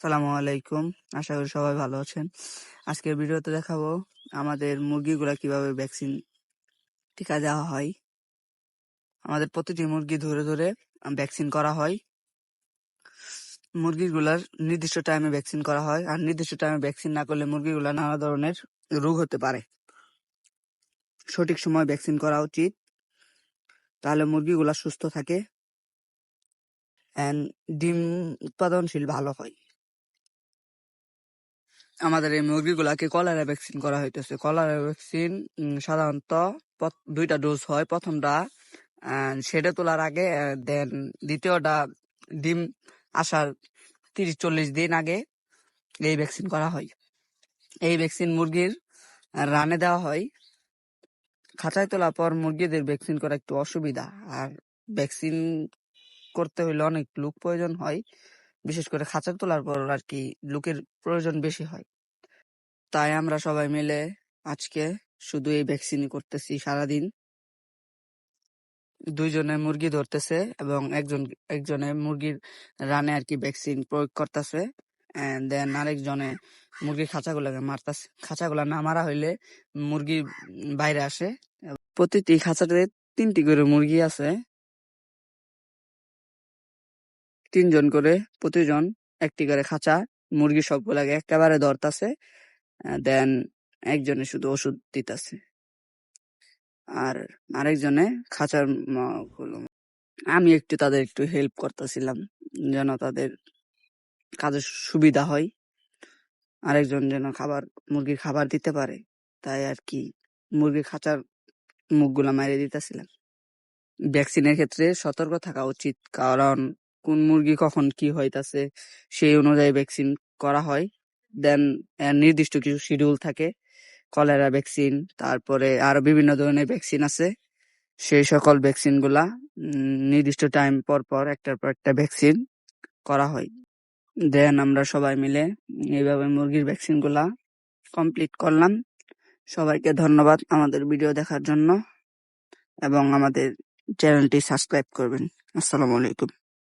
সালামু আলাইকুম। আশা করি সবাই ভালো আছেন। আজকের ভিডিওতে দেখাবো আমাদের মুরগিগুলা কীভাবে ভ্যাকসিন টিকা দেওয়া হয়। আমাদের প্রতিটি মুরগি ধরে ধরে ভ্যাকসিন করা হয়। মুরগিগুলার নির্দিষ্ট টাইমে ভ্যাকসিন করা হয়। আর নির্দিষ্ট টাইমে ভ্যাকসিন না করলে মুরগিগুলা নানা ধরনের রোগ হতে পারে। সঠিক সময় ভ্যাকসিন করা উচিত। তাহলে মুরগিগুলা সুস্থ থাকে। এন্ড ডিম উৎপাদনশীল ভালো হয়। আমাদের এই মুরগিগুলাকে কলেরা ভ্যাকসিন করা হইতেছে। কলেরা ভ্যাকসিন সাধারণত দুইটা ডোজ হয়। প্রথমটা সেটা তোলার আগে দেন দ্বিতীয়টা ডিম আসার তিরিশ চল্লিশ দিন আগে এই ভ্যাকসিন করা হয়। এই ভ্যাকসিন মুরগির রানে দেওয়া হয়। খাঁচায় তোলার পর মুরগিদের ভ্যাকসিন করা একটু অসুবিধা। আর ভ্যাকসিন করতে হইলে অনেক লোক প্রয়োজন হয়। বিশেষ করে খাঁচা তোলার পর আর কি লোকের প্রয়োজন বেশি হয়। তাই আমরা সবাই মিলে আজকে শুধু এই ভ্যাকসিন করতেছি সারাদিন। দুইজনে মুরগি ধরতেছে এবং একজন, একজনে মুরগির রানে আর কি ভ্যাকসিন প্রয়োগ করতেছে দেন আরেকজনে মুরগির খাঁচাগুলোকে মারতেছে। খাঁচাগুলা না মারা হইলে মুরগি বাইরে আসে। প্রতিটি খাঁচাতে তিনটি করে মুরগি আছে। তিনজন করে প্রতিজন একটি করে খাঁচা মুরগি সবগুলাকে একেবারে ধরতাছে দেন একজনে শুধু ওষুধ দিতেছে। আর আরেকজনে খাঁচার আমি একটু তাদের একটু হেল্প করতেছিলাম, যেন তাদের কাজের সুবিধা হয়। আরেকজন যেন খাবার, মুরগির খাবার দিতে পারে, তাই আর কি মুরগির খাঁচার মুখগুলা মারিয়ে দিতেছিলাম। ভ্যাকসিনের ক্ষেত্রে সতর্ক থাকা উচিত, কারণ কোন মুরগি কখন কি হইতাছে, সেই অনুযায়ী ভ্যাকসিন করা হয়। দেন নির্দিষ্ট কিছু শিডিউল থাকে কলেরা ভ্যাকসিন তারপরে আরও বিভিন্ন ধরনের ভ্যাকসিন আছে। সেই সকল ভ্যাকসিনগুলা নির্দিষ্ট টাইম পর পর একটার পর একটা ভ্যাকসিন করা হয়। দেন আমরা সবাই মিলে এইভাবে মুরগির ভ্যাকসিনগুলা কমপ্লিট করলাম। সবাইকে ধন্যবাদ আমাদের ভিডিও দেখার জন্য এবং আমাদের চ্যানেলটি সাবস্ক্রাইব করবেন। আসসালামু আলাইকুম।